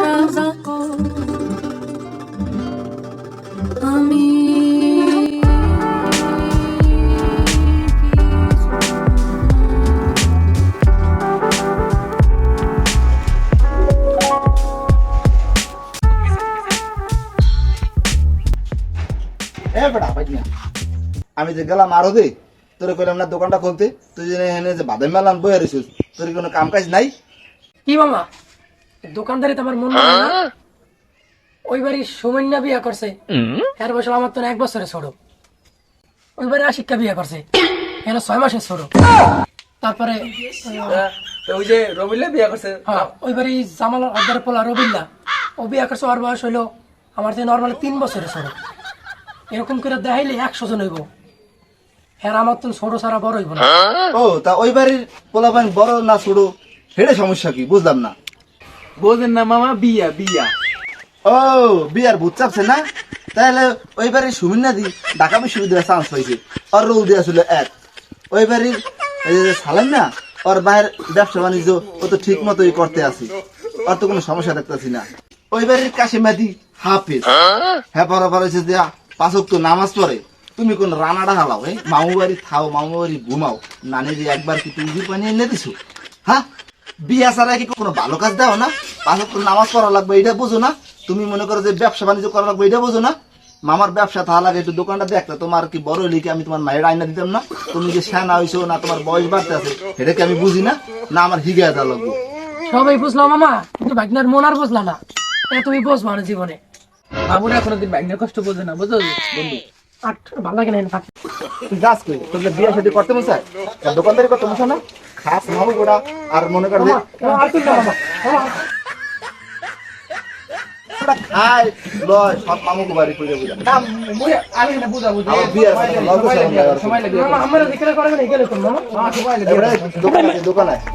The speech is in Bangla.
রাজা আমি যে গেলাম আরও দে। তোরে কইলাম না দোকানটা খুলতে। তুই যে এখানে যে বাদাম মেলান বয়ে রইছিস তোর কোনো কাম কাজ নাই? কি মামা? দোকানদারি তো আমার মন মানে না। ওই বাড়ি সৌমিন্যা বিয়া করছে। এর বছর আমার তো এক বছরে ছোট। ওই বাড়ি আশিকা বিয়া করছে। এর ছয় মাসের ছোট। তারপরে তো ওই যে রবিলে বিয়া করছে। হ্যাঁ, ওই বাড়ি জামাল আদার পোলা রবিল্লা ও বিয়া করছে ওর বয়স হইল আমার যে নর্মালি তিন বছরের ছোট। এরকম করে দেখাইলে একশো জন হইব। হ্যাঁ আমার তো ছোট সারা বড় হইব না। ও তা ওই বাড়ির পোলাপান বড় না ছোট? হেডে সমস্যা কি? বুঝলাম না। বোঝেন না মামা বিয়া বিয়া। ও বিয়ার ভূত চাপছে না? তাহলে ওই বাড়ির সুমিনা দি ঢাকা বিশ্ববিদ্যালয়ে চান্স পাইছে। ওর রোল দেওয়া ছিল এক। ওই বাড়ির সালাম না ওর বাইরের ব্যবসা বাণিজ্য ও তো ঠিক মতোই করতে আছে। ওর তো কোনো সমস্যা দেখতেছি না। ওই বাড়ির কাশিমাদি হাফিজ। হ্যাঁ? বরাবর হয়েছে যে পাঁচক তো নামাজ পড়ে। তুমি কোন রানাডা হালাও এই মামু বাড়ি থাও মামু বাড়ি ঘুমাও নানি দিয়ে একবার কি তুমি পানি এনে দিছো? হ্যাঁ? বিয়া ছাড়া কি কোনো ভালো কাজ দাও না? পাঁচক তো নামাজ পড়া লাগবে এটা বুঝো না? তুমি মনে করো যে ব্যবসা বাণিজ্য করা লাগবে এটা বুঝো না? মামার ব্যবসা থাকা লাগে একটু দোকানটা দেখতে তোমার কি বড় হইলে কি আমি তোমার মায়ের আইনা দিতাম না? তুমি যে সেনা হইছো না তোমার বয়স বাড়তে আছে এটা কি আমি বুঝি না? না আমার হিগায় দেওয়া লাগবে। সবাই বুঝলাম মামা? কিন্তু ভাগনার মন আর বুঝলা না। তুমি বুঝবা না জীবনে। মামুরা কোনোদিন ব্যাগনের কষ্ট বোঝে না বুঝো? বন্ধু আর ভালো লাগে না থাক তুই যাস কই? তোর যে বিয়ে শাদী করতে মন চায় তা দোকানদারি করতে মন চায় না? খাস মামু গোড়া আর মনে কর যে আর তুই না মামা মামা, ওরা খায় লয় সব মামু বাড়ি করে বুঝা। না আমি না বুঝা বুঝি বিয়ে সময় লাগে, শরম লাগে। সময় লাগে। মামা আমরা দেখে করবে না গেলে মামা মামা সময় লাগে এবারে দোকান আছে দোকান। আছে